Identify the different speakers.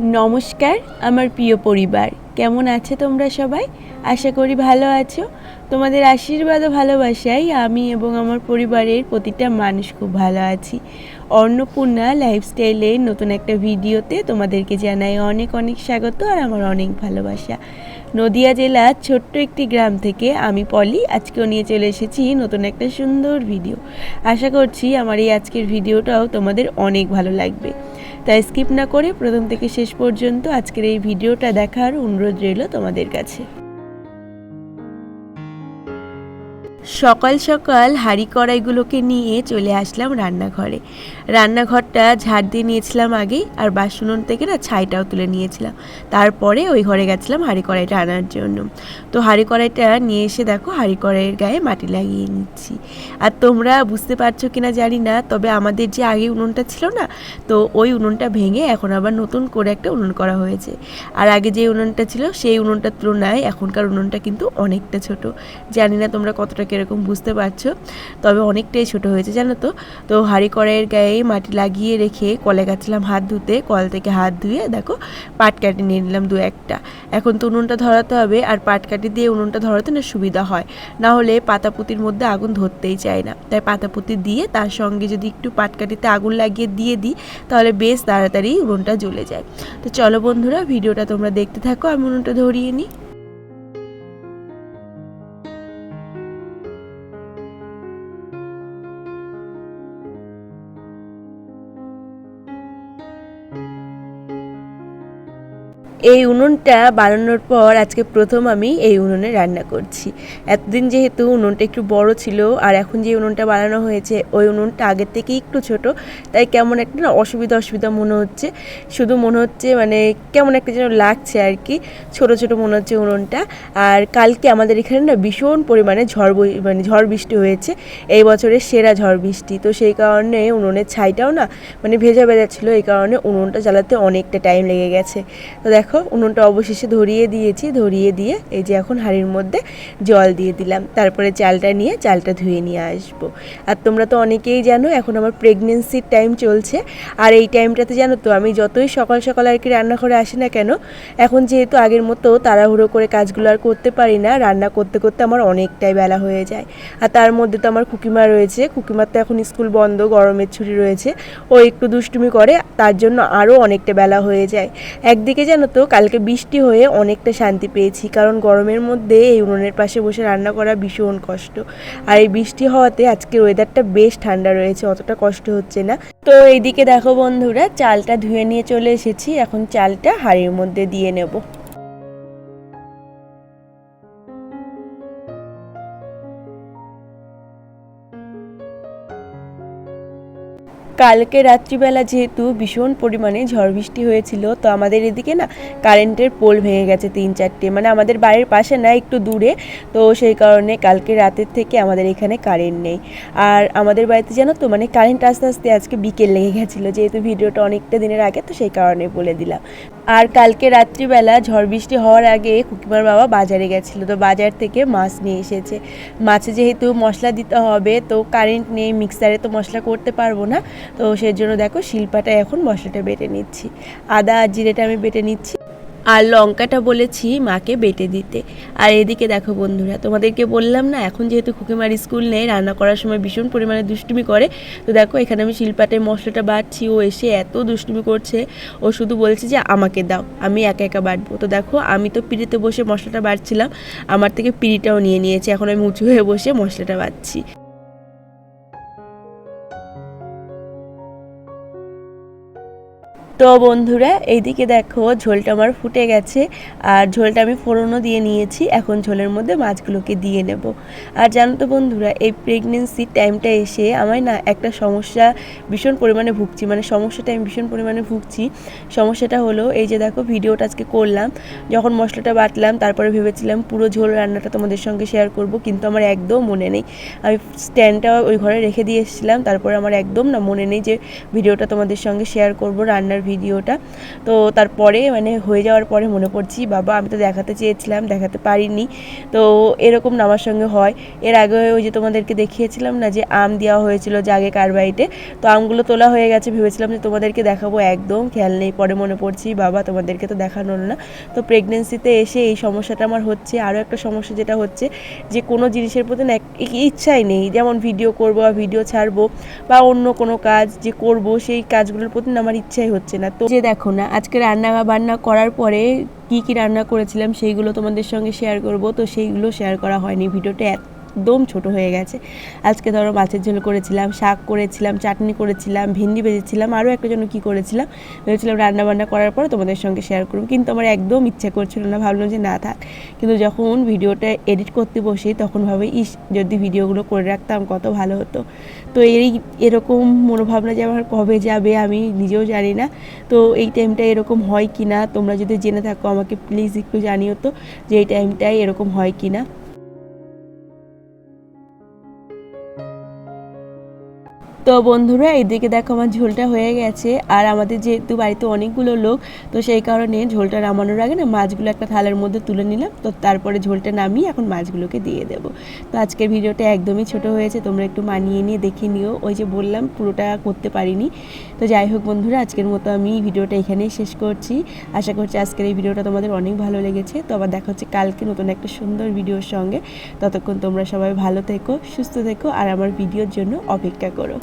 Speaker 1: নমস্কার, আমার প্রিয় পরিবার। কেমন আছে তোমরা সবাই? আশা করি ভালো আছো। তোমাদের আশীর্বাদ ও ভালোবাসায় আমি এবং আমার পরিবারের প্রতিটা মানুষ খুব ভালো আছি। অন্নপূর্ণা লাইফস্টাইলের নতুন একটা ভিডিওতে তোমাদেরকে জানাই অনেক অনেক স্বাগত আর আমার অনেক ভালোবাসা। নদিয়া জেলার ছোট্ট একটি গ্রাম থেকে আমি পলি, আজকেও নিয়ে চলে এসেছি নতুন একটা সুন্দর ভিডিও। আশা করছি আমার এই আজকের ভিডিওটাও তোমাদের অনেক ভালো লাগবে। তাই স্কিপ না করে প্রথম থেকে শেষ পর্যন্ত আজকের এই ভিডিওটা দেখার অনুরোধ রইল তোমাদের কাছে। সকাল সকাল হাঁড়ি কড়াইগুলোকে নিয়ে চলে আসলাম রান্নাঘরে। রান্নাঘরটা ঝাড় দিয়ে নিয়েছিলাম আগেই আর বাসন থেকে না ছাইটাও তুলে নিয়েছিলাম। তারপরে ওই ঘরে গেছিলাম হাঁড়ি কড়াইটা আনার জন্য। তো হাঁড়ি কড়াইটা নিয়ে এসে দেখো হাঁড়ি কড়াইয়ের গায়ে মাটি লাগিয়ে নিচ্ছি। আর তোমরা বুঝতে পারছ কিনা জানি না, তবে আমাদের যে আগে উনুনটা ছিল না, তো ওই উনুনটা ভেঙে এখন আবার নতুন করে একটা উনুন করা হয়েছে। আর আগে যে উনুনটা ছিল, সেই উনুনটার তুলনায় এখনকার উনুনটা কিন্তু অনেকটা ছোট। জানি না তোমরা কতটা কীরকম বুঝতে পারছ। তবে অনেকটাই ছোট হয়েছে, জানো তো? তো হাঁড়ি কড়াইয়ের গায়ে মাটি লাগিয়ে রেখে কলে গেছিলাম হাত ধুতে, কল থেকে হাত ধুয়ে, দেখো, পাট পাটকাঠি নিয়ে নিলাম দু একটা। এখন তো উনুনটা ধরাতে হবে, আর পাট পাটকাঠি দিয়ে উনুনটা ধরাতে না সুবিধা হয়। না হলে পাতাপুতির মধ্যে আগুন ধরতেই চায় না। তাই পাতাপুতি দিয়ে তার সঙ্গে যদি একটু পাট পাটকাঠিতে আগুন লাগিয়ে দিয়ে দিই, তাহলে বেশ তাড়াতাড়ি উনুনটা জ্বলে যায়। তো চলো বন্ধুরা, ভিডিওটা তোমরা দেখতে থাকো, আমি উনুনটা ধরিয়ে নিই। এই উনুনটা বানানোর পর আজকে প্রথম আমি এই উনুনে রান্না করছি। এতদিন যেহেতু উনুনটা একটু বড় ছিল আর এখন যে উনুনটা বানানো হয়েছে, ওই উনুনটা আগের থেকে একটু ছোট, তাই কেমন একটা না অসুবিধা অসুবিধা মনে হচ্ছে। শুধু মনে হচ্ছে মানে কেমন একটা যেন লাগছে আর কি, ছোট ছোট মনে হচ্ছে উনুনটা। আর কালকে আমাদের এখানে না ভীষণ পরিমাণে ঝড় মানে ঝড় বৃষ্টি হয়েছে, এই বছরের সেরা ঝড় বৃষ্টি। তো সেই কারণে উনুনের ছাইটাও না মানে ভেজা ভেজা ছিল, এই কারণে উনুনটা জ্বালাতে অনেকটা টাইম লেগে গেছে। তো দেখো উনুনটা অবশেষে ধরিয়ে দিয়েছি, ধরিয়ে দিয়ে এই যে এখন হাঁড়ির মধ্যে জল দিয়ে দিলাম। তারপরে চালটা নিয়ে চালটা ধুয়ে নিয়ে আসব। আর তোমরা তো অনেকেই জানো, এখন আমার প্রেগনেন্সির টাইম চলছে। আর এই টাইমটাতে জানো তো, আমি যতই সকাল সকাল আর কি রান্নাঘরে আসি না কেন, এখন যেহেতু আগের মতো তাড়াহুড়ো করে কাজগুলো আর করতে পারি না, রান্না করতে করতে আমার অনেকটাই বেলা হয়ে যায়। আর তার মধ্যে তো আমার কুকিমা রয়েছে, কুকিমার তো এখন স্কুল বন্ধ, গরমের ছুটি রয়েছে, ও একটু দুষ্টুমি করে, তার জন্য আরও অনেকটা বেলা হয়ে যায়। একদিকে জানো তো কালকে বৃষ্টি হয়ে অনেকটা শান্তি পেয়েছি, কারণ গরমের মধ্যে এই উনুনের পাশে বসে রান্না করা ভীষণ কষ্ট। আর এই বৃষ্টি হওয়াতে আজকের ওয়েদারটা বেশ ঠান্ডা রয়েছে, অতটা কষ্ট হচ্ছে না। তো এইদিকে দেখো বন্ধুরা, চালটা ধুয়ে নিয়ে চলে এসেছি, এখন চালটা হাড়ির মধ্যে দিয়ে নেব। কালকে রাত্রিবেলা যেহেতু ভীষণ পরিমাণে ঝড় বৃষ্টি হয়েছিল, তো আমাদের এদিকে না কারেন্টের পোল ভেঙে গেছে তিন চারটে। মানে আমাদের বাড়ির পাশে না একটু দূরে, তো সেই কারণে কালকে রাতের থেকে আমাদের এখানে কারেন্ট নেই। আর আমাদের বাড়িতে জানো তো মানে কারেন্ট আস্তে আস্তে আজকে বিকেল লেগে গেছিল, যেহেতু ভিডিওটা অনেকটা দিনের আগে, তো সেই কারণে বলে দিলাম। আর কালকে রাত্রিবেলা ঝড় বৃষ্টি হওয়ার আগে কুকিমার বাবা বাজারে গেছিল, তো বাজার থেকে মাছ নিয়ে এসেছে। মাছে যেহেতু মশলা দিতে হবে, তো কারেন্ট নেই, মিক্সারে তো মশলা করতে পারব না তো সেই জন্য দেখো শিল্পাটা এখন মশলাটা বেটে নিচ্ছি। আদা আর জিরেটা আমি বেটে নিচ্ছি। আর লঙ্কাটা বলেছি মাকে বেটে দিতে। আর এদিকে দেখো বন্ধুরা, তোমাদেরকে বললাম না, এখন যেহেতু খুকিমার স্কুল নেই, রান্না করার সময় ভীষণ পরিমাণে দুষ্টুমি করে। তো দেখো এখানে আমি শিল্পাটায় মশলাটা বাটছি, ও এসে এত দুষ্টুমি করছে। ও শুধু বলছে যে আমাকে দাও, আমি একা একা বাটবো। তো দেখো আমি তো পিড়িতে বসে মশলাটা বাটছিলাম, আমার থেকে পিড়িটাও নিয়ে নিয়েছে, এখন আমি উঁচু হয়ে বসে মশলাটা বাটছি। তো বন্ধুরা, এইদিকে দেখো ঝোলটা আমার ফুটে গেছে। আর ঝোলটা আমি ফোড়নও দিয়ে নিয়েছি। এখন ঝোলের মধ্যে মাছগুলোকে দিয়ে নেব। আর জানো তো বন্ধুরা, এই প্রেগনেন্সির টাইমটা এসে আমার না একটা সমস্যা ভীষণ পরিমাণে ভুগছি। মানে সমস্যাটা আমি ভীষণ পরিমাণে ভুগছি। সমস্যাটা হলো, এই যে দেখো ভিডিওটা আজকে করলাম, যখন মশলাটা বাটলাম, তারপরে ভেবেছিলাম পুরো ঝোল রান্নাটা তোমাদের সঙ্গে শেয়ার করব, কিন্তু আমার একদম মনে নেই। আমি স্ট্যান্ডটা ওই ঘরে রেখে দিয়ে এসেছিলাম, তারপরে আমার একদম না মনে নেই যে ভিডিওটা তোমাদের সঙ্গে শেয়ার করব, রান্নার ভিডিওটা। তো তারপরে মানে হয়ে যাওয়ার পরে মনে পড়ছি বাবা, আমি তো দেখাতে চেয়েছিলাম, দেখাতে পারিনি। তো এরকম আমার সঙ্গে হয়। এর আগে ওই যে তোমাদেরকে দেখিয়েছিলাম না যে আম দেওয়া হয়েছিল জাগে কার বাড়িতে তো আমগুলো তোলা হয়ে গেছে, ভেবেছিলাম যে তোমাদেরকে দেখাবো একদম, খেয়াল নেই। পরে মনে পড়ছি, বাবা, তোমাদেরকে তো দেখানো না। তো প্রেগনেন্সিতে এসে এই সমস্যাটা আমার হচ্ছে। আরও একটা সমস্যা যেটা হচ্ছে যে কোনো জিনিসের প্রতি না ইচ্ছাই নেই। যেমন ভিডিও করব বা ভিডিও ছাড়বো বা অন্য কোনো কাজ যে করব, সেই কাজগুলোর প্রতি আমার ইচ্ছাই হচ্ছে না। তো যে দেখো না, আজকে রান্না বান্না করার পরে কি কি রান্না করেছিলাম সেইগুলো তোমাদের সঙ্গে শেয়ার করব। তো সেইগুলো শেয়ার করা হয়নি, ভিডিওটা একদম ছোট হয়ে গেছে। আজকে ধরো মাছের ঝোল করেছিলাম, শাক করেছিলাম, চাটনি করেছিলাম, ভেন্ডি ভেজেছিলাম আরও একটা জন্য কী করেছিলাম? ভেবেছিলাম রান্না বান্না করার পরে তোমাদের সঙ্গে শেয়ার করব, কিন্তু আমার একদম ইচ্ছা করছিল না, ভাবলাম যে না থাক। কিন্তু যখন ভিডিওটা এডিট করতে বসি, তখন ভাবে, ইস, যদি ভিডিওগুলো করে রাখতাম কত ভালো হতো। তো এই এরকম মনোভাবনা যে আমার কবে যাবে আমি নিজেও জানি না। তো এই টাইমটা এরকম হয় কি না তোমরা যদি জেনে থাকো, আমাকে প্লিজ একটু জানিও তো, যে এই টাইমটায় এরকম হয় কি না তো বন্ধুরা, এইদিকে দেখো আমার ঝোলটা হয়ে গেছে। আর আমাদের যেহেতু বাড়িতে অনেকগুলো লোক, তো সেই কারণে ঝোলটা নামানোর আগে না মাছগুলো একটা থালার মধ্যে তুলে নিলাম। তো তারপরে ঝোলটা নামিয়ে এখন মাছগুলোকে দিয়ে দেবো। তো আজকের ভিডিওটা একদমই ছোট হয়েছে, তোমরা একটু মানিয়ে নিয়ে দেখে নিও। ওই যে বললাম, পুরোটা করতে পারিনি। তো যাই হোক বন্ধুরা, আজকের মতো আমি ভিডিওটা এখানেই শেষ করছি। আশা করছি আজকের এই ভিডিওটা তোমাদের অনেক ভালো লেগেছে। তো আবার দেখা হচ্ছে কালকে নতুন একটা সুন্দর ভিডিওর সঙ্গে। ততক্ষণ তোমরা সবাই ভালো থেকো, সুস্থ থেকো, আর আমার ভিডিওর জন্য অপেক্ষা করো।